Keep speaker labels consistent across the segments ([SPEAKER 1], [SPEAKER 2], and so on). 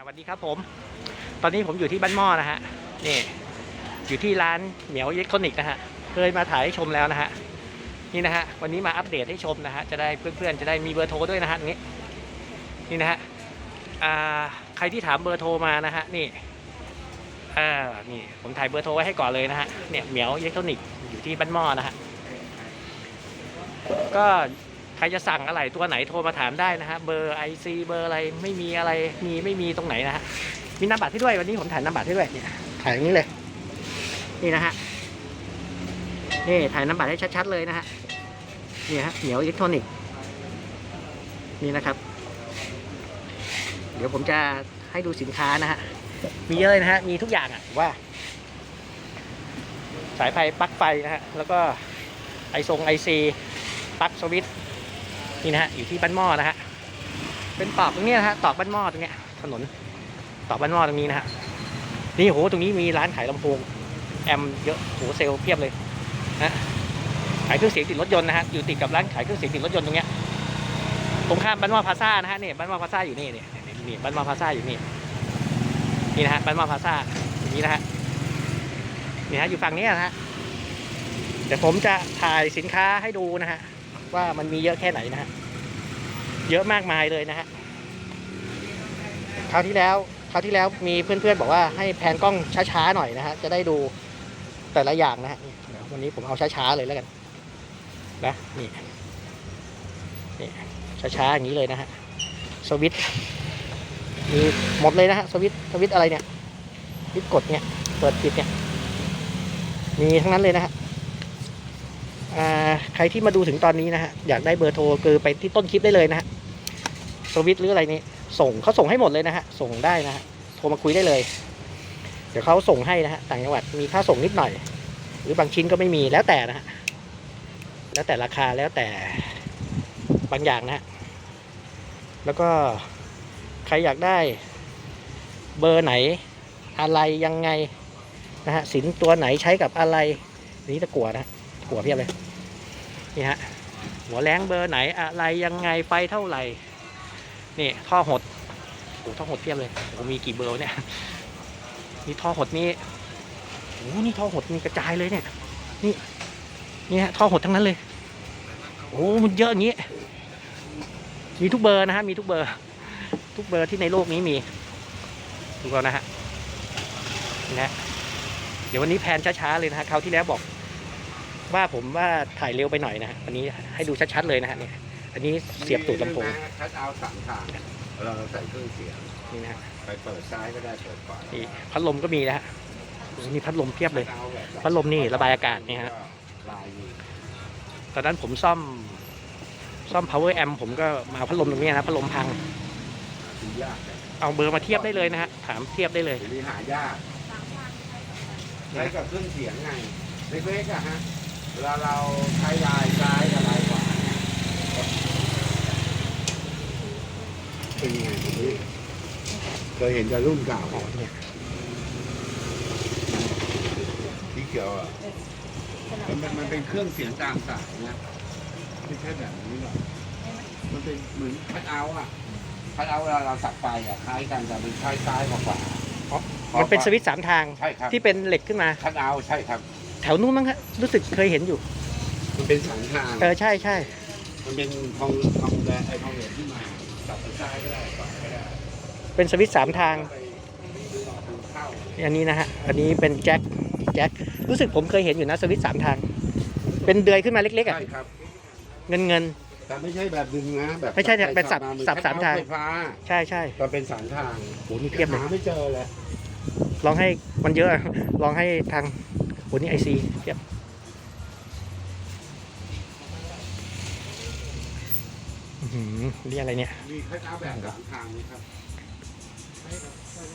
[SPEAKER 1] สวัสดีครับผม ตอนนี้ผมอยู่ที่บ้านหม้อนะฮะนี่อยู่ที่ร้านเหมียวอิเล็กทรอนิกส์นะฮะเคยมาถ่ายให้ชมแล้วนะฮะนี่นะฮะวันนี้มาอัปเดตให้ชมนะฮะจะได้เพื่อนๆจะได้มีเบอร์โทรด้วยนะฮะนี้นี่นะฮะใครที่ถามเบอร์โทรมานะฮะนี่อ่านี่ผมถ่ายเบอร์โทรไว้ให้ก่อนเลยนะฮะเนี่ยเหมียวอิเล็กทรอนิกส์อยู่ที่บ้านหม้อนะฮะก็ ใครจะสั่งอะไรตัวไหนโทรมาถามได้นะฮะเบอร์ไอซีเบอร์อะไรไม่มีอะไรมีไม่มีตรงไหนนะฮะมีนามบัตรให้ด้วยวันนี้ผมถ่ายนามบัตรให้ด้วยเนี่ยถ่ายอย่างนี้เลย นี่นะฮะนี่ถ่ายนามบัตรให้ชัดๆเลยนะฮะนี่ฮะเหนียวอิเล็กทรอนิกส์นี่นะครับ เดี๋ยวผมจะให้ดูสินค้านะฮะมีเยอะเลยนะฮะมีทุกอย่างอะผมว่า สายไฟปลั๊กไฟนะฮะแล้วก็ไอทรงไอซีปลั๊กสวิตช์ นี่นะฮะอยู่ที่บ้านหม้อนะฮะเป็นตอกตรงนี้นะฮะตอกบ้านหม้อตรงเนี้ยถนนตอกบ้านหม้อตรงนี้นะฮะนี่โหตรงนี้มีร้านขายลำโพงแอมเยอะโหเซลเพียบเลยนะขายเครื่องเสียงติดรถยนต์นะฮะอยู่ติดกับร้านขายเครื่องเสียงติดรถยนต์ตรงเนี้ยตรงข้ามบ้านหม้อพาซ่านะฮะนี่บ้านหม้อพาซ่าอยู่นี่นี่นี่นี่บ้านหม้อพาซ่าอยู่นี่นี่นะฮะบ้านหม้อพาซ่าอย่างนี้นะฮะนี่ฮะอยู่ฝั่งนี้นะฮะเดี๋ยวผมจะถ่ายสินค้าให้ดูนะฮะ ว่ามันมีเยอะแค่ไหนนะฮะเยอะมากมายเลยนะฮะคราวที่แล้วคราวที่แล้วมีเพื่อนๆบอกว่าให้แพนกล้องช้าๆหน่อยนะฮะจะได้ดูแต่ละอย่างนะฮะเดี๋ยววันนี้ผมเอาช้าๆเลยแล้วกันนะนี่นี่ช้าๆอย่างนี้เลยนะฮะสวิตมีหมดเลยนะฮะสวิตสวิตอะไรเนี่ยสวิตกดเนี่ยเปิดปิดเนี่ยมีทั้งนั้นเลยนะฮะ ใครที่มาดูถึงตอนนี้นะฮะอยากได้เบอร์โทรคือไปที่ต้นคลิปได้เลยนะฮะสวิตช์หรืออะไรนี่ส่งเขาส่งให้หมดเลยนะฮะส่งได้นะฮะโทรมาคุยได้เลย เดี๋ยวเขาส่งให้นะฮะต่างจังหวัดมีค่าส่งนิดหน่อย หรือบางชิ้นก็ไม่มีแล้วแต่นะฮะแล้วแต่ราคาแล้วแต่บางอย่างนะฮะแล้วก็ใครอยากได้เบอร์ไหนอะไรยังไงนะฮะสินตัวไหนใช้กับอะไร นี่ตะกัวนะฮะตะกัวเพียบเลย นี่ฮะหัวแรงเบอร์ไหนอะไรยังไงไฟเท่าไหร่นี่ท่อหดโอ้ท่อหดเพียบเลยโอ้มีกี่เบอร์เนี่ยนี่ท่อหดนี่โอ้นี่ท่อหดมีกระจายเลยเนี่ย นี่นี่ฮะท่อหดทั้งนั้นเลยโอ้มันเยอะอย่างนี้ มีทุกเบอร์นะฮะมีทุกเบอร์ ทุกเบอร์ที่ในโลกนี้มีดูก่อนนะฮะนี่ฮะเดี๋ยววันนี้แพนช้าๆเลยนะฮะคราวที่แล้วบอก ว่าผมว่าถ่ายเร็วไปหน่อยนะฮะวันนี้ให้ดูชัดๆเลยนะฮะเนี่ยอันนี้เสียบตูดลำโพง
[SPEAKER 2] คัดเอาท์สามทางเราใส่เครื่องเสียง
[SPEAKER 1] นี่นะฮะ
[SPEAKER 2] ไปเปิดซ้ายก็ได้เปิดขวา
[SPEAKER 1] นี่พัดลมก็มีนะฮะโอ้โหนี่พัดลมเพียบเลย
[SPEAKER 2] คัดอาท์แบบ
[SPEAKER 1] พัดลมนี่ระบายอากาศนี่ฮะ
[SPEAKER 2] ลายอยู่
[SPEAKER 1] ตอนนั้นผมซ่อม ซ่อม power amp ผมก็มาเอาพัดลมตรงเนี้ยนะพัดลมพัง
[SPEAKER 2] ดูยากแต่
[SPEAKER 1] เอาเบอร์มาเทียบได้เลยนะฮะถามเทียบได้เลย
[SPEAKER 2] เดี๋ยวนี้หายากใช้กับเครื่องเสียงไงเล็กๆอะฮะเวลาเราใช้ลายซ้ายกับลายขวาเป็นยังไงผมนี่เคยเห็นแต่รุ่นเก่า
[SPEAKER 1] เนี่ย
[SPEAKER 2] ที่เขียวอะมันมันเป็นเครื่องเสียงตามสายนะไม่ใช่แบบนี้หรอกมันเป็นเหมือนคัดเอาอะคัดเอาเวลาเราสับไฟอะคล้ายกันแต่เป็นคล้ายซ้ายกว่าขวา
[SPEAKER 1] มันเป็นสวิตช์สามทาง
[SPEAKER 2] ใช่ครับ
[SPEAKER 1] ที่เป็นเหล็กขึ้นมา
[SPEAKER 2] คัดเอาใช่ครับ
[SPEAKER 1] แถวนู้นมั้งฮะรู้สึกเคยเห็นอยู่
[SPEAKER 2] มันเป็นสามทาง
[SPEAKER 1] เออใช่ใช่
[SPEAKER 2] มันเป็นทองทองแดงไอ้ทองเหลืองที่มาสับไปซ้ายก็ได้ขวาก็ได้
[SPEAKER 1] เป็นสวิตช์สามทาง
[SPEAKER 2] ไปดึงออกดึงเข้า
[SPEAKER 1] อันนี้นะฮะอันนี้เป็นแจ็คแจ็ครู้สึกผมเคยเห็นอยู่นะสวิตช์สามทาง เป็นเดือยขึ้นมาเล็กๆอะ
[SPEAKER 2] ใช่ครับ
[SPEAKER 1] เงินเงิน
[SPEAKER 2] แต่ไม่ใช่แบบดึงนะแบบ
[SPEAKER 1] ไม่ใช่เนี่ยเป็นสับ
[SPEAKER 2] มาเหมือน
[SPEAKER 1] สับสามทาง
[SPEAKER 2] คัดเอท์ไฟฟ้า
[SPEAKER 1] ใช่ใช่
[SPEAKER 2] ก็เป็นสามทาง
[SPEAKER 1] โหนี่เพียบเลย
[SPEAKER 2] หาไม่เจอเลย
[SPEAKER 1] ลองให้มันเยอะอะลองให้ทาง โหนี่ไอซีเทียบอื้อหือนี่อะไรเนี่ย
[SPEAKER 2] มีคัดเอาท์แบบสามทางนี่ครับ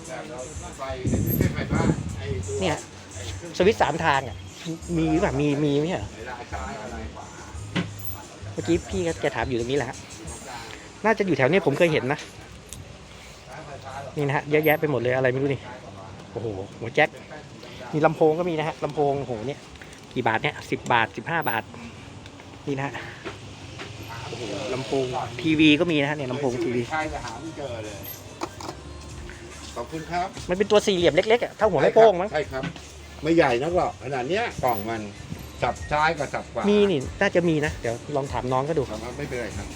[SPEAKER 2] แบบเราไฟไม่ใช่ไฟบ้านไอ้ตัว
[SPEAKER 1] เนี่ย
[SPEAKER 2] ไอ้เครื่อง
[SPEAKER 1] สวิตช์สามทางอะ มีหรือเปล่ามี มีไหมเหรอ
[SPEAKER 2] ไอ้ลายซ้ายอะไรขวา
[SPEAKER 1] เมื่อกี้พี่ก็แกถามอยู่ตรงนี้แหละฮะ น่าจะอยู่แถวนี้ผมเคยเห็นนะ นี่นะฮะ เยอะแยะไปหมดเลยอะไรไม่รู้นี่ โอ้โห หัวแจ็ค มีลำโพงก็มีนะฮะลำโพงโอ้โหเนี่ยกี่บาทเนี่ยสิบบาทสิบห้าบาท นี่นะฮะโอ้โหลำโพงทีวีก็มีนะฮะเนี่ยลำโพงทีวี
[SPEAKER 2] ใช่แต่หาไม่เจอเลยขอบคุณครับ
[SPEAKER 1] มันเป็นตัวสี่เหลี่ยมเล็กๆอะเท่าหัวแม่โป้งมั้ง
[SPEAKER 2] ใช่ครับ ไม่ใหญ่นักหรอกขนาดเนี้ยกล่องมันสับซ้ายกับสับขวา
[SPEAKER 1] มี
[SPEAKER 2] มี
[SPEAKER 1] นี่น่าจะมีนะ เดี๋ยวลองถามน้องก็ดู
[SPEAKER 2] ครับไม่เป็นไรครับ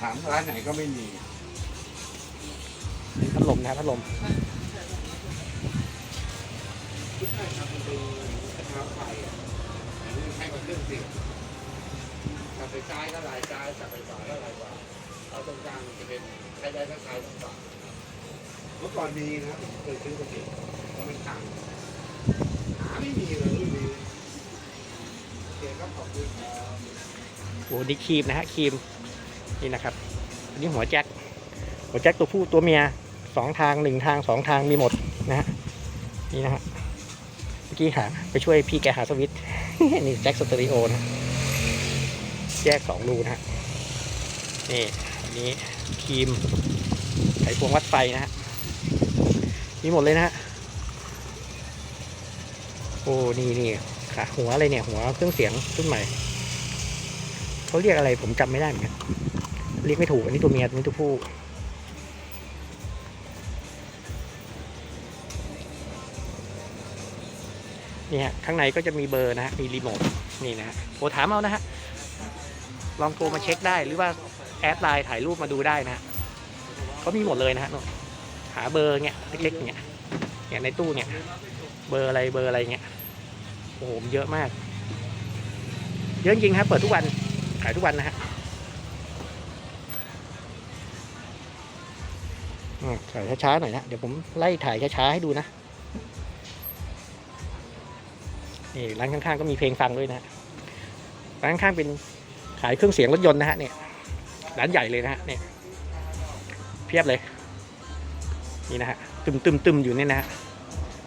[SPEAKER 2] ถามร้านไหนก็ไม่มี
[SPEAKER 1] พัดลมนะครับพัดลม
[SPEAKER 2] ใช่ครับมันเป็นเท้าไฟอะอันนี้ใช้กับเครื่องเสียงสับไปซ้ายก็ลายซ้ายสับไปขวาก็ลายขวาเอาตรงกลางจะเป็นใช้ได้ทั้งซ้ายทั้งขวาเมื่อก่อนมีนะผมเคยซื้อกระเสียงแล้วมันขังหาไม่มีเลยรุ่นนี้โอเคครับขอบคุณครับ
[SPEAKER 1] โอ้นี่ครีมนะฮะครีมนี่นะครับอันนี้หัวแจ็คหัวแจ็คตัวผู้ตัวเมียสองทางหนึ่งทางสองทางมีหมดนะฮะนี่นะฮะเมื่อ กี้หาไปช่วยพี่แกหาสวิตนี่แจ็คสเตอริโอนะแยกสองรูนะฮะนี่อันนี้ครีมไขควงวัดไฟนะฮะมีหมดเลยนะฮะโอ้นี่นี่ขาหัวอะไรเนี่ย หัวเครื่องเสียงรุ่นใหม่เขาเรียกอะไรผมจำไม่ได้เหมือนกันเรียกไม่ถูกอันนี้ตัวเมียอันนี้ตัวผู้ นี่ฮะข้างในก็จะมีเบอร์นะฮะมีรีโมทนี่นะฮะโทรถามเอานะฮะลองโทรมาเช็คได้หรือว่าแอดไลน์ถ่ายรูปมาดูได้นะฮะเขามีหมดเลยนะฮะหาเบอร์เงี้ยเล็กๆเนี่ยเนี่ยในตู้เนี่ยเบอร์อะไรเบอร์อะไรเงี้ยโอ้โหเยอะมาก เยอะจริงๆครับเปิดทุกวันขายทุกวันนะฮะถ่ายช้าๆหน่อยนะ เดี๋ยวผมไล่ถ่ายช้าๆให้ดูนะ นี่ร้านข้างๆก็มีเพลงฟังด้วยนะร้านข้างๆเป็นขายเครื่องเสียงรถยนต์นะฮะเนี่ยร้านใหญ่เลยนะฮะเนี่ยเพียบเลยนี่นะฮะตึมตึมตึมอยู่เนี่ยนะฮะ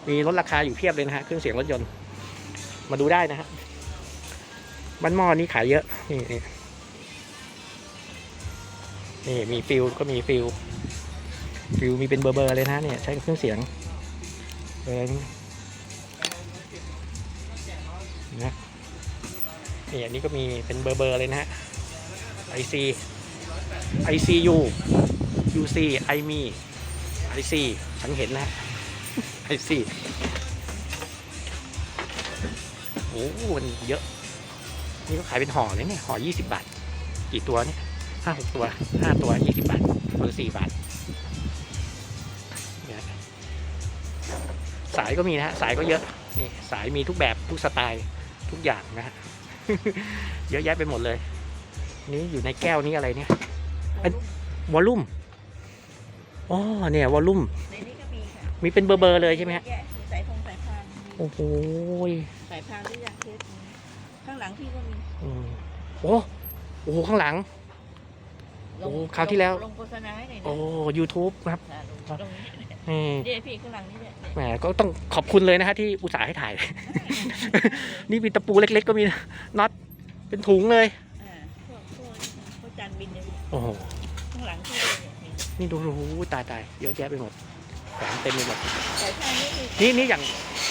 [SPEAKER 1] มีลดราคาอยู่เพียบเลยนะฮะเครื่องเสียงรถยนต์ มาดูได้นะฮะบ้านหม้อนี่ขายเยอะนี่นี่นี่มีฟิลก็มีฟิลฟิลมีเป็นเบอร์เบอร์เลยนะเนี่ยใช้เครื่องเสียงเออน นี่อันนี้ก็มีเป็นเบอร์เบอร์เลยนะฮะ IC ICU UC I มี IC ฉันเห็นนะ IC โอ้มันเยอะ นี่ก็ขายเป็นห่อเลยเนี่ยห่อยี่สิบาท กี่ตัวเนี่ยห้าหกตัวห้าตัวยี่สิบาทหรือสี่บาทเนี่ยสายก็มีนะฮะ สายก็เยอะ นี่ สายมีทุกแบบทุกสไตล์ทุกอย่างนะฮะ เยอะแยะไปหมดเลย นี่อยู่ในแก้วนี้อะไรเนี่ยวอลลุ่มอ๋อเนี่ยวอลลุ่ม
[SPEAKER 3] ในนี้ก็มีค่ะ
[SPEAKER 1] มีเป็นเบอร์เบอร์เลยใช่ไหมฮะ
[SPEAKER 3] แยกสายพงสายพาน
[SPEAKER 1] โอ้โห
[SPEAKER 3] สายพานที่อยากเทสมีข้างหลังพี่ก็มี
[SPEAKER 1] อืมโอ้โอ้โหข้างหลัง โอ้คราวที่แล้ว
[SPEAKER 3] ลงโฆษณาให้หน่อยนะ
[SPEAKER 1] โอ้ YouTube นะครับ
[SPEAKER 3] ค่ะลงตรงนี้
[SPEAKER 1] อืม
[SPEAKER 3] เดี๋ยวพี่ข้างหลังนี่เนี่ย
[SPEAKER 1] แหมก็ต้องขอบคุณเลยนะฮะที่อุตส่าห์ให้ถ่าย นี่มีตะปูเล็ก ๆ ก็มีน็อตเป็นถุงเลย
[SPEAKER 3] อ่าพวกพวกพวกจานบินเนี่ย
[SPEAKER 1] โอ้โห
[SPEAKER 3] ข้างหลังพี่เลยเนี่ย
[SPEAKER 1] นี่ดูดูตายตายเยอะแยะไปหมดแขวนเต็มไปหมด
[SPEAKER 3] สายพานนี่คือ
[SPEAKER 1] นี่นี่อย่าง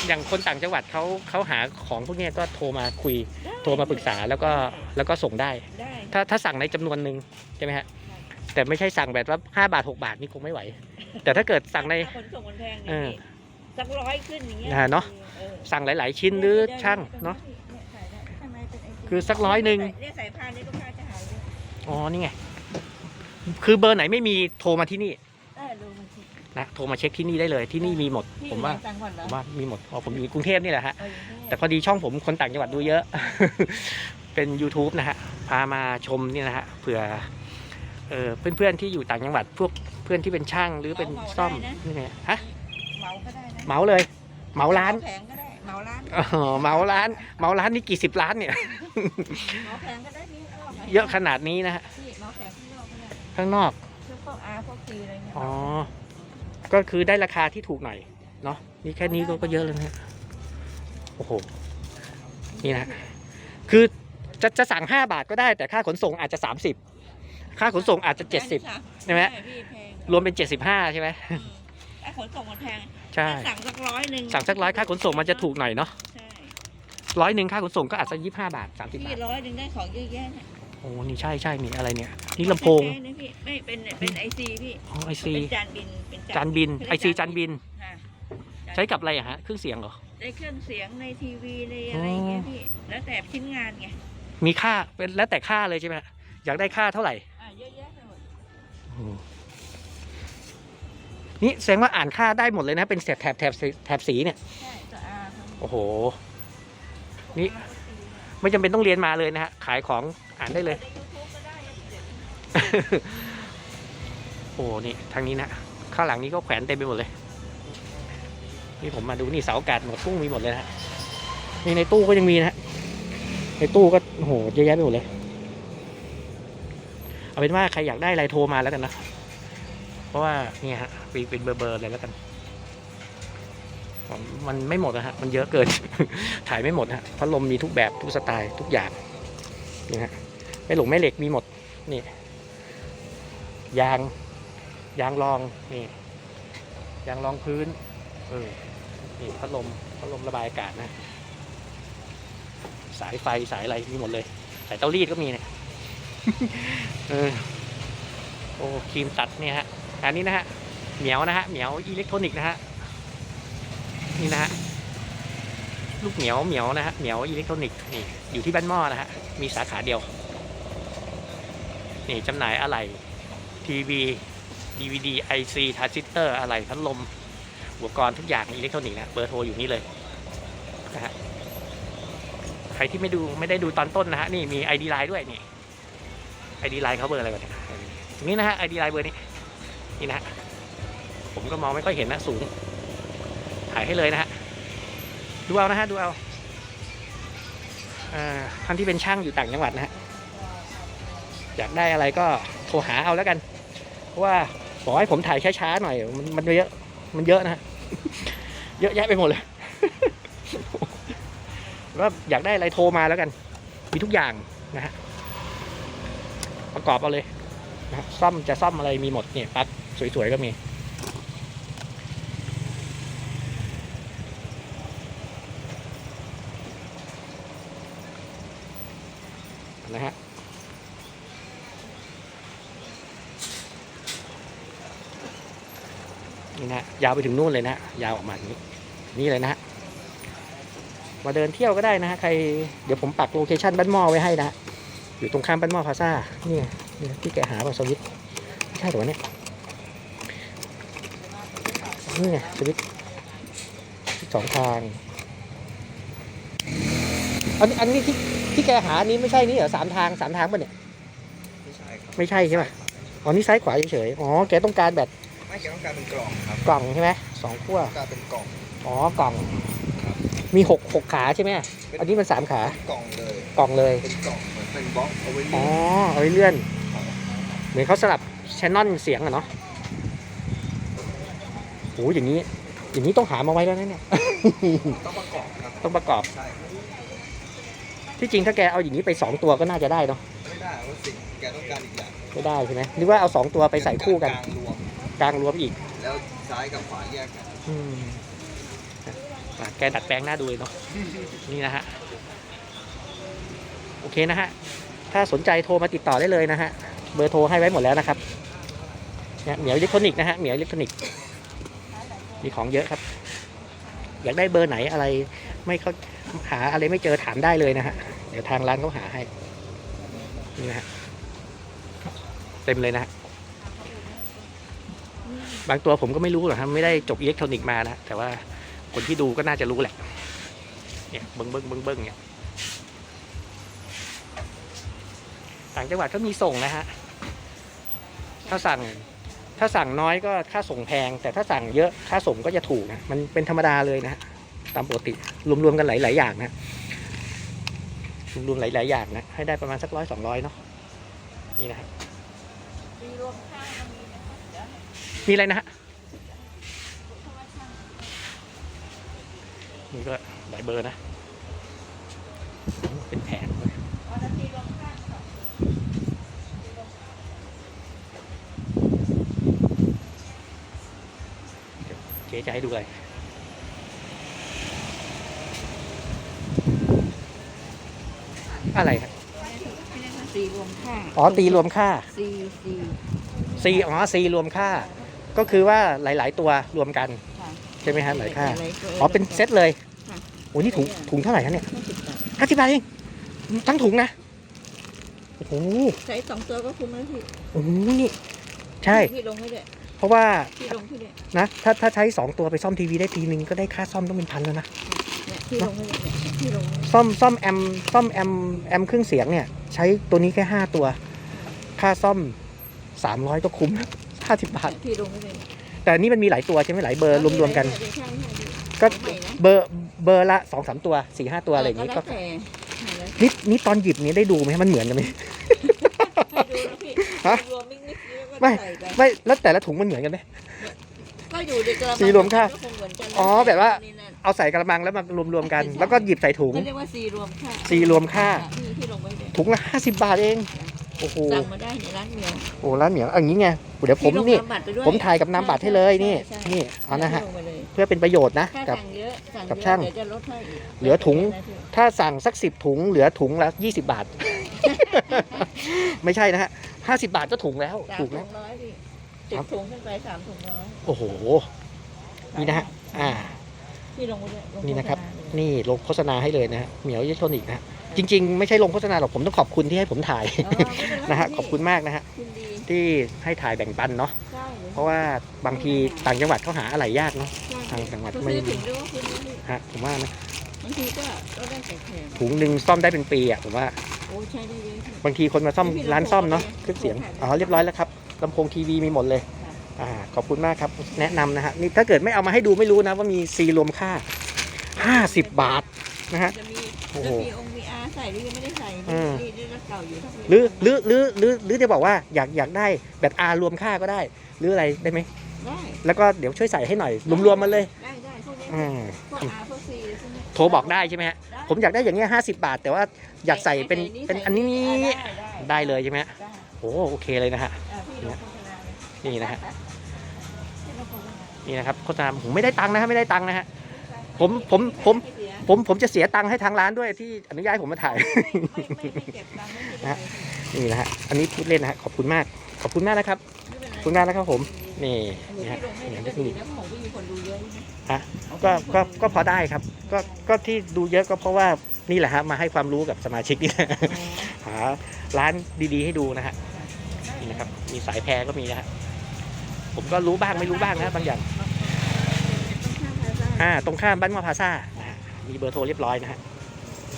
[SPEAKER 1] อย่างคนต่างจังหวัดเขาเขาหาของพวกเนี้ยก็โทรมาคุยโทรมาปรึกษาแล้วก็แล้วก็ส่งได้
[SPEAKER 3] ได้
[SPEAKER 1] ถ้าถ้าสั่งในจำนวนหนึ่งใช่ไหมฮะ แต่ไม่ใช่สั่งแบบว่าห้าบาทหกบาทนี่คงไม่ไหว แต่ถ้าเกิดสั่งใน
[SPEAKER 3] ขนส่งมันแพง
[SPEAKER 1] เอ
[SPEAKER 3] เนี่ย
[SPEAKER 1] อ
[SPEAKER 3] พี่สักร้อยขึ้นอย่างเงี้ย
[SPEAKER 1] อ่าเนอะ
[SPEAKER 3] ออ
[SPEAKER 1] สั่งหลาย ๆ ชิ้นหรือช่างเนาะ
[SPEAKER 3] เนี่ยใส่ได้ข้างในเป็นไอ้
[SPEAKER 1] คือสักร้อยหนึ่ง
[SPEAKER 3] เนี่ยสายพานนี่ลูกค้าจะหาเลย
[SPEAKER 1] อ๋อนี่ไงคือเบอร์ไหนไม่มีโทรมาที่นี่
[SPEAKER 3] เออดูมันสิ
[SPEAKER 1] นะโทรมาเช็คที่นี่ได้เลยที่นี่มีหมด
[SPEAKER 3] พี่
[SPEAKER 1] ผมว่า
[SPEAKER 3] อยู่ต่างจังหวัดเหร
[SPEAKER 1] ผ
[SPEAKER 3] อ
[SPEAKER 1] มว่ามีหมดอ๋อผมอยู่กรุงเทพนี่แหละฮะ
[SPEAKER 3] เอออยู่
[SPEAKER 1] แต่พอดีช่องผมคนต่างจังหวัดดูเยอะ เป็น YouTube นะฮะพามาชมนี่นะฮะเผื่อ เออเพื่อนๆที่อยู่ต่างจังหวัดพวกเพื่อนที่เป็นช่างหรือเป็นซ่อมนี่ไงฮะ
[SPEAKER 3] เหมาก็ได้นะ
[SPEAKER 1] เหมาเลย เหมาร้าน
[SPEAKER 3] แผงก็ได้เหมาร้าน
[SPEAKER 1] อ๋อเหมาร้านเหมาร้านนี่กี่สิบล้านเนี่ย
[SPEAKER 3] เหมาแผงก็ได้นี่าไห
[SPEAKER 1] เยอะขนาดนี้นะฮะ
[SPEAKER 3] พี่เหมาแผงที่นอกก็ได้
[SPEAKER 1] ข้างนอก
[SPEAKER 3] พวกพวกอาร์พวกซีอะไรเงี้ย
[SPEAKER 1] อ๋อก็คือได้ราคาที่ถูกหน่อยเนาะนี่แค่นี้ก็ก็เยอะแล้วนะฮะโอ้โหนี่นะคือจะจะสั่งห้าบาทก็ได้แต่ค่าขนส่งอาจจะสามสิบ ค่าขนส่งอาจจะเจ็ดสิบใช่ไหม
[SPEAKER 3] พี่แพง
[SPEAKER 1] รวมเป็นเจ็ดสิบห้าใช่ไหม
[SPEAKER 3] อืมแต่ขนส่งมันแพง
[SPEAKER 1] ใช่
[SPEAKER 3] ถ้าสั่งสักร้อยหนึ่ง
[SPEAKER 1] สั่งสักร้อยค่าขนส่งมันจะถูกหน่อยเนาะ
[SPEAKER 3] ใช่
[SPEAKER 1] ร้อยหนึ่งค่าขนส่งก็อาจจะยี่ห้าบาทสามสิบ
[SPEAKER 3] พี่
[SPEAKER 1] บาท
[SPEAKER 3] ร้อยหนึ่งได้ของเยอะแยะเนี่ย
[SPEAKER 1] โอ้นี่ใช่ใช่นี่อะไรเนี่ย นี่ลำโพง
[SPEAKER 3] ใช่นะพี่ไม่เป็นเป็นไอซีพี่
[SPEAKER 1] อ๋อไอซี
[SPEAKER 3] เป็นจานบินเป็น
[SPEAKER 1] จานบินไอซีจานบิน
[SPEAKER 3] ค่ะ
[SPEAKER 1] ใช้กับอะไรอะฮะ เครื่องเสียงเหรอ
[SPEAKER 3] ในเครื่องเสียงในทีวีในอะไรอย่างเงี้ยพี่แล้วแต่ชิ้นงานไง
[SPEAKER 1] มีค่าเป็นแล้วแต่ค่าเลยใช่ไหมฮะอยากได้ค่าเท่าไหร่ นี่แสดงว่าอ่านค่าได้หมดเลยนะ เป็นแถบแถบแถบสีแถบสีเนี่ย
[SPEAKER 3] ใช่สะอาดทั้งหมด
[SPEAKER 1] โอ้โห นี่ ไม่จำเป็นต้องเรียนมาเลยนะฮะ ขายของอ่านได้เลย
[SPEAKER 3] ในยูทูบก็ได้นะเดี๋ยว
[SPEAKER 1] โอ้นี่ทางนี้นะ ข้างหลังนี้ก็แขวนเต็มไปหมดเลย นี่ผมมาดูนี่เสาอากาศหมดตู้มีหมดเลยนะฮะนี่ในตู้ก็ยังมีนะฮะในตู้ก็โอ้โหเยอะแยะไปหมดเลย เอาเป็นว่าใครอยากได้อะไรโทรมาแล้วกันนะ เพราะว่าเนี่ยฮะเป็นเบอร์เบอร์เลยแล้วกัน มันไม่หมดนะฮะ มันเยอะเกิน ถ่ายไม่หมดฮะ พัดลมมีทุกแบบทุกสไตล์ทุกอย่างนี่ฮะแม่หลงแม่เหล็กมีหมด นี่ ยาง ยางรอง นี่ ยางรองพื้น เออ นี่พัดลม พัดลมระบายอากาศนะ สายไฟสายอะไรมีหมดเลย สายเตารีดก็มีเนี่ย เออโอ้ครีมตัดเนี่ยฮะอันนี้นะฮะเหมียวนะฮะเหมียวอิเล็กทรอนิกส์นะฮะนี่นะฮะลูกเหมียวเหมียวนะฮะเหมียวอิเล็กทรอนิกส์นี่อยู่ที่บ้านหม้อนะฮะมีสาขาเดียวนี่จำหน่ายอะไรทีวี DVD IC ทารานซิสเตอร์อะไรพัดลมอุปกรณ์ทุกอย่างอิเล็กทรอนิกส์นะเบอร์โทรอยู่นี่เลยนะฮะใครที่ไม่ดูไม่ได้ดูตอนต้นนะฮะนี่มี ID Line ด้วยนี่ ID Line เขาเบอร์อะไรกันเนี่ยตรงนี้นะฮะ ID Line เบอร์นี้นี่นะฮะผมก็มองไม่ค่อยเห็นนะสูง ถ่ายให้เลยนะฮะดูเอานะฮะดูเอาอ่าท่านที่เป็นช่างอยู่ต่างจังหวัดนะฮะอยากได้อะไรก็โทรหาเอาแล้วกัน เพราะว่าบอกให้ผมถ่ายช้าๆหน่อย มันมันเยอะมันเยอะนะฮะเยอะแยะไปหมดเลยว่าอยากได้อะไรโทรมาแล้วกัน มีทุกอย่างนะฮะ ประกอบเอาเลยนะครับซ่อมจะซ่อมอะไรมีหมดเนี่ยปลั๊กสวยๆก็มี นะฮะนี่นะยาวไปถึงนู่นเลยนะยาวออกมาอย่างนี้นี่เลยนะฮะมาเดินเที่ยวก็ได้นะฮะใครเดี๋ยวผมปักโลเคชั่นบ้านหม้อไว้ให้นะ อยู่ตรงข้ามบ้านหม้อพลาซ่านี่ไงนี่ที่แกหาเปล่าสวิตช์ไม่ใช่หรอวะเนี่ยนี่ไงสวิตช์สองทางอันอันนี้ที่ที่แกหาอันนี้ไม่ใช่นี่เหรอสามทางสามทางป่ะเนี่ย
[SPEAKER 4] ไม่ใช่ครับ
[SPEAKER 1] ไม่ใช่ใช่ป่ะอ๋อนี่ซ้ายขวาเฉยๆอ๋อแกต้องการแบบ
[SPEAKER 4] ไม่แกต้องการเป็นกล่องครับ
[SPEAKER 1] กล่องใช่ไหมสองขั้ว
[SPEAKER 4] ต้องการเป็นกล่อง
[SPEAKER 1] อ๋อกล่อง
[SPEAKER 4] ครับ
[SPEAKER 1] มีหกหกขาใช่ไหมอันนี้มันสามขา
[SPEAKER 4] กล่องเลย
[SPEAKER 1] กล่องเลย
[SPEAKER 4] เป็นกล่อง เหมือนเป็นบล็อกเอาไว้
[SPEAKER 1] อ๋
[SPEAKER 4] เลื่
[SPEAKER 1] อ
[SPEAKER 4] อน
[SPEAKER 1] เอาไว้เลื่อน เหมือนเขาสลับชแนลเสียงอะเนาะโหอย่างนี้ อย่างนี้ต้องหามาไว้แล้วนะเนี่ย
[SPEAKER 4] ต้องประกอบครับ
[SPEAKER 1] ต้องประกอบ
[SPEAKER 4] ใช่ครับ
[SPEAKER 1] ที่จริงถ้าแกเอาอย่างนี้ไปสองตัวก็น่าจะได้เนาะ
[SPEAKER 4] ไม่ได้ว่าสิ่งแกต้องการอีกอย่าง
[SPEAKER 1] ไม่ได้ใช่ไหมหรือว่าเอาสองตัวไปใส่คู่กัน
[SPEAKER 4] กลางรวม
[SPEAKER 1] กลางรวมอีก
[SPEAKER 4] แล้วซ้ายกับขวาแยกกัน
[SPEAKER 1] อืมอะแกดัดแปลงหน้าดูเลยเนาะ นี่นะฮะ โอเคนะฮะ ถ้าสนใจโทรมาติดต่อได้เลยนะฮะ เบอร์โทรให้ไว้หมดแล้วนะครับเนี่ยเหมียวอิเล็กทรอนิกส์นะฮะ เหมียวอิเล็กทรอนิกส์ มีของเยอะครับ อยากได้เบอร์ไหนอะไร ไม่เขาหาอะไรไม่เจอถามได้เลยนะฮะ เดี๋ยวทางร้านเขาหาให้ นี่นะฮะ เต็มเลยนะฮะบางตัวผมก็ไม่รู้หรอกครับไม่ได้จบอิเล็กทรอนิกส์มานะแต่ว่าคนที่ดูก็น่าจะรู้แหละเนี่ยเบิ้งเบิ้งเบิ้งเบิ้งเนี่ย ต่างจังหวัดก็มีส่งนะฮะถ้าสั่งถ้าสั่งน้อยก็ค่าส่งแพง แต่ถ้าสั่งเยอะค่าส่งก็จะถูกนะมันเป็นธรรมดาเลยนะตามปกติรวมๆกันหลายๆอย่างนะรวมๆหลายๆอย่างนะให้ได้ประมาณสักร้อยสองร้อยเนาะนี่นะ
[SPEAKER 3] มีรวมข้างก็มีนะ
[SPEAKER 1] มีอะไรนะฮะนี่ก็หลายเบอร์นะ เป็นแผงเลย
[SPEAKER 3] อ๋อนาทีรวมข้างค่ะ
[SPEAKER 1] เจ๊จะให้ดูอะไรอะไรครับ
[SPEAKER 3] ไม่ได้ค่ะ
[SPEAKER 1] สี
[SPEAKER 3] ซีรวมค่า
[SPEAKER 1] อ๋อตีรวมค่า
[SPEAKER 3] ซีซี
[SPEAKER 1] C อ๋อ C รวมค่า ก็คือว่าหลาย ๆ ตัวรวมกัน
[SPEAKER 3] ค่ะ
[SPEAKER 1] ใช่ไหมฮะหลายค่า
[SPEAKER 3] หลายตัว
[SPEAKER 1] อ๋อเป็นเซตเลย
[SPEAKER 3] ค่ะ
[SPEAKER 1] โอ้นี่ถุงถุงเท่าไหร่คะเนี่ย
[SPEAKER 3] ห้าสิบบาท
[SPEAKER 1] ห้าสิบบาทเองทั้งถุงนะโอ้โห
[SPEAKER 3] ใช้สองตัวก็คุ้มแล้วพี่
[SPEAKER 1] โอ้โหนี่ใช่
[SPEAKER 3] พี่ลงให้ด้วย
[SPEAKER 1] เพราะว่า
[SPEAKER 3] พี่ลงให้ด้วย
[SPEAKER 1] นะถ้าถ้าใช้สองตัวไปซ่อมทีวีได้ปีหนึ่งก็ได้ค่าซ่อมต้องเป็นพันแล้วนะ
[SPEAKER 3] เนี่ยพี่ลงให้ด้วยเนี่ยพี่ลงให้ด้วย
[SPEAKER 1] ซ่อมซ่อมแอมซ่อมแอมแอมเครื่องเสียงเนี่ย ใช้ตัวนี้แค่ห้าตัว ค่าซ่อมสามร้อยก็คุ้มห้าสิบบาท
[SPEAKER 3] พี่ลงให้ด้วย
[SPEAKER 1] แต่อันนี่มันมีหลายตัวใช่ไหมหลายเบอร์รวมๆกัน
[SPEAKER 3] ใช่ใช่ใช่พี่
[SPEAKER 1] ก็
[SPEAKER 3] ใหม่นะ
[SPEAKER 1] เบอร์เบอร์ละสองสามตัวสี่ห้าตัวอะไรอย่างนี้ก็
[SPEAKER 3] แล้วแต่ให้แล้ว
[SPEAKER 1] นี่นี่ตอนหยิบนี้ได้ดูไหมมันเหมือนกันไหม
[SPEAKER 3] ให้ดูแล้วพี่
[SPEAKER 1] ฮะ
[SPEAKER 3] รวมมิกซ์ๆแล้วก็
[SPEAKER 1] ไม่
[SPEAKER 3] ใส่ไป
[SPEAKER 1] ไม่แล้วแต่ละถุงมันเหมือนกันไหม
[SPEAKER 3] ก็อยู่ในกระมัง
[SPEAKER 1] สีรวมค่า
[SPEAKER 3] ก็คงเหมือนกัน
[SPEAKER 1] อ๋อแบบว่า
[SPEAKER 3] นี่นั่น
[SPEAKER 1] เอาใส่กระมังแล้วมารวมๆกันแล้วก็หยิบใส่ถุง
[SPEAKER 3] ก็เรียกว่าซีรวมค่า
[SPEAKER 1] ซีรวมค่า
[SPEAKER 3] พี่ที่ลงไว้เลย
[SPEAKER 1] ถุงละห้าสิบบาทเองโอ้โห
[SPEAKER 3] สั่งมาได้ในร้านเมียว
[SPEAKER 1] โอ้ร้านเหมียวเอย่างนี้ไงเดี๋ยวผม
[SPEAKER 3] พี่ลง
[SPEAKER 1] นี่
[SPEAKER 3] นามบัตรไปด้วย
[SPEAKER 1] ผมถ่ายกับนามบัตรให้เลยนี่
[SPEAKER 3] ใช่
[SPEAKER 1] นี่เอานะฮะ
[SPEAKER 3] พี่ลงไปเลย
[SPEAKER 1] เพื่อเป็นประโยชน์นะ
[SPEAKER 3] ถ้า
[SPEAKER 1] กับ
[SPEAKER 3] สั่งเยอะสั่ง
[SPEAKER 1] กับ
[SPEAKER 3] เยอะ
[SPEAKER 1] ช่าง
[SPEAKER 3] เดี๋ยวจะลดให้อีก
[SPEAKER 1] เหลือถุง
[SPEAKER 3] นะพี่
[SPEAKER 1] ถ้าสั่งสักสิบถุงเหลือถุงละยี่สิบาท ไม่ใช่นะฮะ ห้าสิบาทก็ถุงแล้ว
[SPEAKER 3] สาม
[SPEAKER 1] ถูก
[SPEAKER 3] ถุ
[SPEAKER 1] แล้ว
[SPEAKER 3] งร้อยพี่สิ
[SPEAKER 1] ครับบ
[SPEAKER 3] ถุงขึ้นไปสามถุงร้อย
[SPEAKER 1] โอ้โห นี่นะฮะ อ่า
[SPEAKER 3] พี่ลงไปด้วยลง
[SPEAKER 1] นี่นะครับ
[SPEAKER 3] โฆษณาเลย
[SPEAKER 1] นี่ลงโฆษณาให้เลยนะฮะเหมียวอิเล็กทรอนิกส์นะฮะจริง ๆ ไม่ใช่ลงโฆษณาหรอกผมต้องขอบคุณที่ให้ผมถ่าย
[SPEAKER 3] อ๋อไม่เป็นไร
[SPEAKER 1] นะฮะ
[SPEAKER 3] พี่
[SPEAKER 1] ขอบคุณมากนะฮะ
[SPEAKER 3] ยินดี
[SPEAKER 1] ที่ให้ถ่ายแบ่งปันเนาะ
[SPEAKER 3] ใช่ลย
[SPEAKER 1] เพราะว่าบางทีต่างจังหวัดเขาหาอะไรยากเนาะ
[SPEAKER 3] ใช่
[SPEAKER 1] ทางจังหวัด
[SPEAKER 3] เขา
[SPEAKER 1] ไม่
[SPEAKER 3] ซื้อถึงด้วยว่าคุณนี่
[SPEAKER 1] ฮะผมว่านะ
[SPEAKER 3] บางทีก็ก็ได้แต่แถม
[SPEAKER 1] ถุงหนึ่งซ่อมได้เป็นปีอะผมว่า
[SPEAKER 3] โอ้ใช้ได้เยอะพี่
[SPEAKER 1] บางทีคนมาซ่อม
[SPEAKER 3] พี่ลำโพง
[SPEAKER 1] ร้านซ่อมเนาะ
[SPEAKER 3] เป็นไง
[SPEAKER 1] เครื่องเสียง
[SPEAKER 3] ลำโพง
[SPEAKER 1] อ๋อเรียบร้อยแล้วครับลำโพงทีวีมีหมดเลยอ่าขอบคุณมากครับ แนะนำนะฮะนี่ถ้าเกิดไม่เอามาให้ดูไม่รู้นะว่ามีซีรวมค่า 50 บาทนะฮะ
[SPEAKER 3] จะมี
[SPEAKER 1] โอ้
[SPEAKER 3] จะ
[SPEAKER 1] โห
[SPEAKER 3] มีองค์มีอาใส่หรือยังไม่ได้ใส่
[SPEAKER 1] อืม
[SPEAKER 3] นี่นี่นี่เก่าอยู่ทั้ง
[SPEAKER 1] หรือหรือหรือหรือหรือจะบอกว่าอยากอยากได้แบบอารวมค่าก็ได้ หรืออะไรได้ไหม
[SPEAKER 3] ได้
[SPEAKER 1] แล้วก็เดี๋ยวช่วยใส่ให้หน่อยรวมๆมันเลย
[SPEAKER 3] ได้ได้พวกนี้
[SPEAKER 1] อืม
[SPEAKER 3] พวกอาพวกซีพวกนี้
[SPEAKER 1] โทรบอกได้ใช่ไหมฮะ
[SPEAKER 3] ได้
[SPEAKER 1] ผมอยากได้อย่างเงี้ยห้าสิบาท แต่ว่าอยากใส่เป็น
[SPEAKER 3] ใส่
[SPEAKER 1] เป็นอันนี้
[SPEAKER 3] ใส่ได้
[SPEAKER 1] ได้เลยใช่ไหมฮะ
[SPEAKER 3] ได้
[SPEAKER 1] โอ้โอเคเลยนะฮะ
[SPEAKER 3] อะพี่ลงโฆษณาเลย
[SPEAKER 1] นี่นะฮะ
[SPEAKER 3] พี่ลงโฆษณา
[SPEAKER 1] นี่นะครับโฆษณาผมไม่ได้ตังค์นะฮะไม่ได้ตังค์นะฮะ ผมผมผม
[SPEAKER 3] ไเสีย
[SPEAKER 1] ผมผมจะเสียตังค์ให้ทางร้านด้วยที่อนุญาตให้ผมมาถ่าย
[SPEAKER 3] ไม่ไม่ไม่ไม่เก็บตังค์ไม่เป็นไร
[SPEAKER 1] นะนี่นะฮะ อันนี้พูดเล่นนะฮะ ขอบคุณมาก ขอบคุณมากนะครับ
[SPEAKER 3] ไม่เป็นไร
[SPEAKER 1] ขอบคุณมากนะครับผมนี่
[SPEAKER 3] ห นู
[SPEAKER 1] นะฮะ
[SPEAKER 3] พี่ลงให้
[SPEAKER 1] อย่าง
[SPEAKER 3] เดี๋
[SPEAKER 1] ที่
[SPEAKER 3] ยว
[SPEAKER 1] คุ
[SPEAKER 3] ดี
[SPEAKER 1] ณ
[SPEAKER 3] นะของพี่มีคนดูเยอะใช่ไหม
[SPEAKER 1] ฮะก็ก็ก็พอได้ครับ ก็ก็ที่ดูเยอะก็เพราะว่านี่แหละฮะมาให้ความรู้กับสมาชิกนี่หาร้านดีๆ ให้ดูนะฮะนี่นะครับมีสายแพรก็มีนะฮะผมก็รู้บ้างไม่รู้บ้างนะบางอย่างอ่าตรงข้ามบ้านมอพลาซ่านะฮะมีเบอร์โทรเรียบร้อยนะฮะ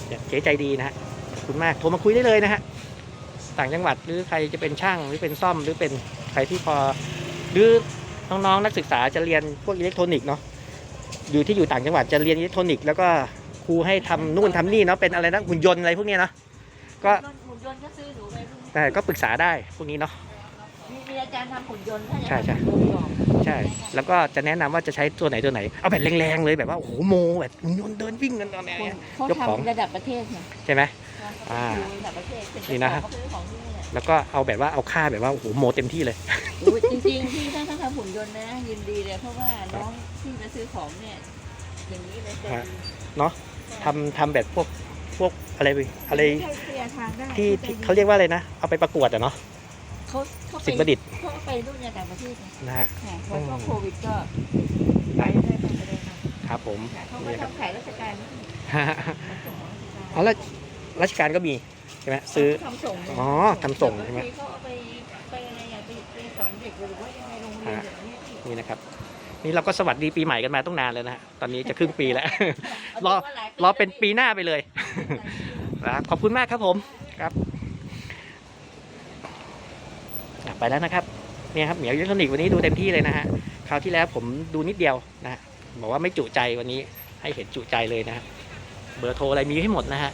[SPEAKER 1] เนี่ยเจ๊ใจดีนะฮะขอบคุณมากโทรมาคุยได้เลยนะฮะต่างจังหวัดหรือใครจะเป็นช่างหรือเป็นซ่อมหรือเป็นใครที่พอ หรือน้องๆนักศึกษาจะเรียนพวกอิเล็กทรอนิกส์เนาะอยู่ที่อยู่ต่างจังหวัดจะเรียนอิเล็กทรอนิกส์แล้วก็ครูให้ทำนู่นทำนี่เนาะเป็นอะไรนะหุ่นยนต์อะไรพวกนี้เนาะก็
[SPEAKER 3] หุ่นยนต์ก็ซื้อหนูไปพวกนี้
[SPEAKER 1] แต่ก็ปรึกษาได้พวกนี้เนาะ
[SPEAKER 3] มีอาจารย์ทำหุ่นยนต์
[SPEAKER 1] ใช่ใช่ใช่ แล้วก็จะแนะนำว่าจะใช้ตัวไหนตัวไหน เอาแบบแรงๆเลยแบบว่าโอ้โหโมแบบหุ่นยนต์เดินวิ่งกันตอนเนี้ย
[SPEAKER 3] คนเขา
[SPEAKER 1] ยกของ
[SPEAKER 3] ระดับประเทศ
[SPEAKER 1] ใช่ไหมอ่า
[SPEAKER 3] ระดับประเทศเป็น
[SPEAKER 1] นี่นะ ฮะ
[SPEAKER 3] เขาซื้อของที่นี่แหละ
[SPEAKER 1] แล้วก็เอาแบบว่าเอาค่าแบบว่าโอ้โหโมเต็มที่เลย
[SPEAKER 3] อุ๊ยจริงๆพี่ถ้าถ้าทำหุ่นยนต์นะ ยินดีเลยเพราะว่าน้องที่มาซื้อของเนี่ย อย่างนี้เลยจะ
[SPEAKER 1] ฮะเนาะทำทำแบบพวกพวกอะไรอะไร
[SPEAKER 3] ใช่เคลียร์ทางได้
[SPEAKER 1] ที่ที่เขาเรียกว่าอะไรนะ เอาไปประกวดอะเนาะ
[SPEAKER 3] เขาเขาไป
[SPEAKER 1] สิ่งประดิษฐ์
[SPEAKER 3] เขาไปรุ่นในต่างประเทศไง
[SPEAKER 1] นะฮะ
[SPEAKER 3] ค่ะพอช่วง
[SPEAKER 1] อืม
[SPEAKER 3] โควิดก็ไปได้ไปไม่ได้นะครับ
[SPEAKER 1] ผม
[SPEAKER 3] ค่ะเขาก็
[SPEAKER 1] นี่ครับ
[SPEAKER 3] ทำขายราชการนี่
[SPEAKER 1] เอาแล้วราชการก็มีใช่ ไหมซื้อ
[SPEAKER 3] ทำส่ง
[SPEAKER 1] อ๋อทำส่งใช่ไหม
[SPEAKER 3] บางทีเขาเอาไปไปอะไรอย่างไปไปสอนเด็กหรือว่ายังไงโรงเรียนอย่างนี้ย
[SPEAKER 1] นี่นะครับ นี่เราก็สวัสดีปีใหม่กันมาต้องนานแล้วนะฮะตอนนี้จะครึ่งปีแล้ว รอ
[SPEAKER 3] เาเป็นว่าหลาย
[SPEAKER 1] รอเป็นปีหน้าไปเลย นะครับขอบคุณมากครับผมครับอะไปแล้วนะครับเนี่ยครับเหมียวอิเล็กทรอนิกส์วันนี้ดูเต็มที่เลยนะฮะคราวที่แล้วผมดูนิดเดียวนะฮะบอกว่าไม่จุใจวันนี้ให้เห็นจุใจเลยนะฮะเบอร์โทรอะไรมีให้หมดนะฮะ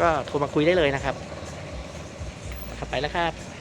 [SPEAKER 1] ก็โทรมาคุยได้เลยนะครับขับไปแล้วครับ